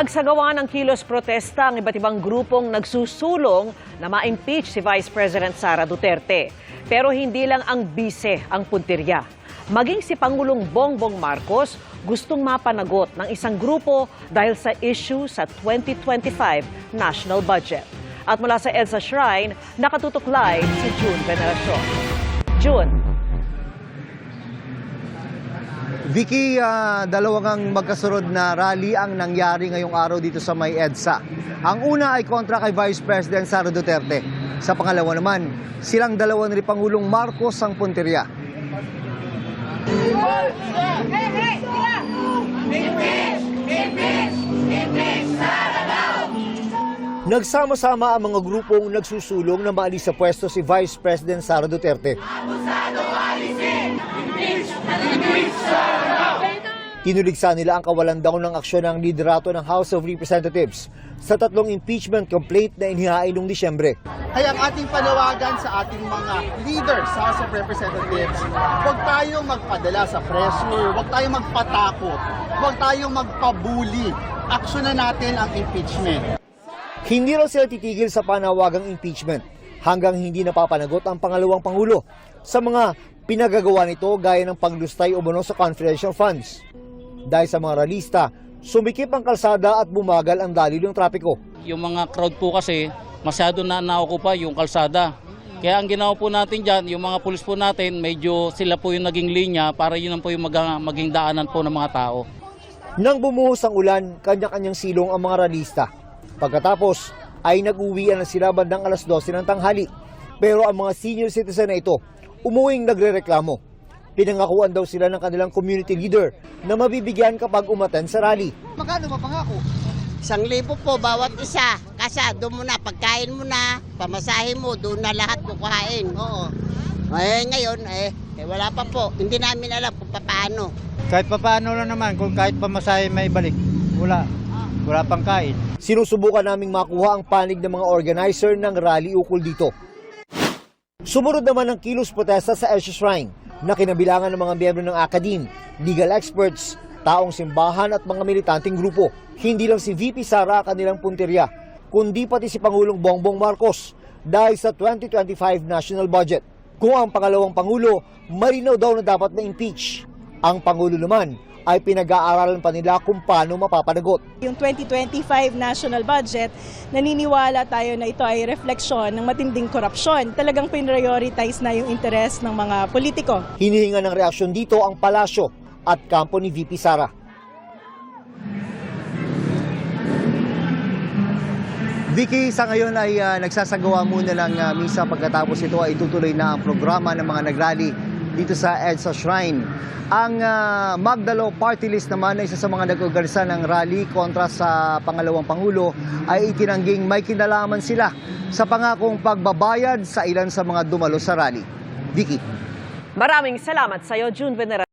Nagsagawa ng kilos protesta ang iba't ibang grupong nagsusulong na ma-impeach si Vice President Sara Duterte. Pero hindi lang ang bise ang puntirya. Maging si Pangulong Bongbong Marcos gustong mapanagot ng isang grupo dahil sa issue sa 2025 national budget. At mula sa EDSA Shrine, nakatutok live si June Veneracion. June, Vicky, ah, dalawang magkasunod na rally ang nangyari ngayong araw dito sa May EDSA. Ang una ay kontra kay Vice President Sara Duterte. Sa pangalawa naman, silang dalawa ni Pangulong Marcos ang punteriya. Nagsama-sama ang mga grupong nagsusulong na maalis sa pwesto si Vice President Sara Duterte. Tinuligsa nila ang kawalan daw ng aksyon ng liderato ng House of Representatives sa tatlong impeachment complaint na inihain noong Disyembre. Kaya ang ating panawagan sa ating mga leaders sa House of Representatives, huwag tayong magpadala sa pressure, huwag tayong magpatakot, huwag tayong magpabuli. Aksyonan natin ang impeachment. Hindi raw sila titigil sa panawagang impeachment hanggang hindi napapanagot ang pangalawang pangulo sa mga pinagagawa nito gaya ng paglustay umano sa confidential funds. Dahil sa mga ralista, sumikip ang kalsada at bumagal ang dalil ng trapiko. Yung mga crowd po kasi masyado na naokupa yung kalsada. Kaya ang ginawa po natin dyan, yung mga pulis po natin, medyo sila po yung naging linya para yun po yung mag- maging daanan po ng mga tao. Nang bumuhos ang ulan, kanya-kanyang silong ang mga ralista. Pagkatapos, ay nag-uwian na sila bandang alas 12 ng tanghali. Pero ang mga senior citizen na ito, umuwing nagre-reklamo. Pinangakuan daw sila ng kanilang community leader na mabibigyan kapag umaten sa rally. Magkano ba pangako? Isang libo po bawat isa. Kasi doon mo na, pagkain mo na, pamasahe mo, doon na lahat kukuhain. Oo. Eh ngayon, eh, eh, wala pa po. Hindi namin alam kung paano. Kahit pa paano lang naman, kung kahit pamasahe may balik, wala. Wala pang kain. Sinusubukan naming makuha ang panig ng mga organizer ng rally ukol dito. Sumunod naman ang kilos protesta sa Eshe Shrine na kinabilangan ng mga miyembro ng academe, legal experts, taong simbahan at mga militanteng grupo. Hindi lang si VP Sara ang kanilang punteriya, kundi pati si Pangulong Bongbong Marcos dahil sa 2025 national budget. Kung ang pangalawang Pangulo, marinaw daw na dapat na-impeach. Ang Pangulo naman ay pinag-aaralan pa nila kung paano mapapanagot. Yung 2025 national budget, naniniwala tayo na ito ay refleksyon ng matinding korupsyon. Talagang prioritize na yung interes ng mga politiko. Hinihinga ng reaksyon dito ang palasyo at kampo ni VP Sara. Vicky, sa ngayon ay ah, nagsasagawa muna ng ah, misa pagkatapos ito ay itutuloy na ang programa ng mga nagrally dito sa EDSA Shrine. Ang ah, Magdalo Party List naman ay isa sa mga nag-organisa ng rally kontra sa pangalawang Pangulo ay itinangging may kinalaman sila sa pangakong pagbabayad sa ilan sa mga dumalo sa rally. Vicky. maraming salamat sa iyo, June Veneracion.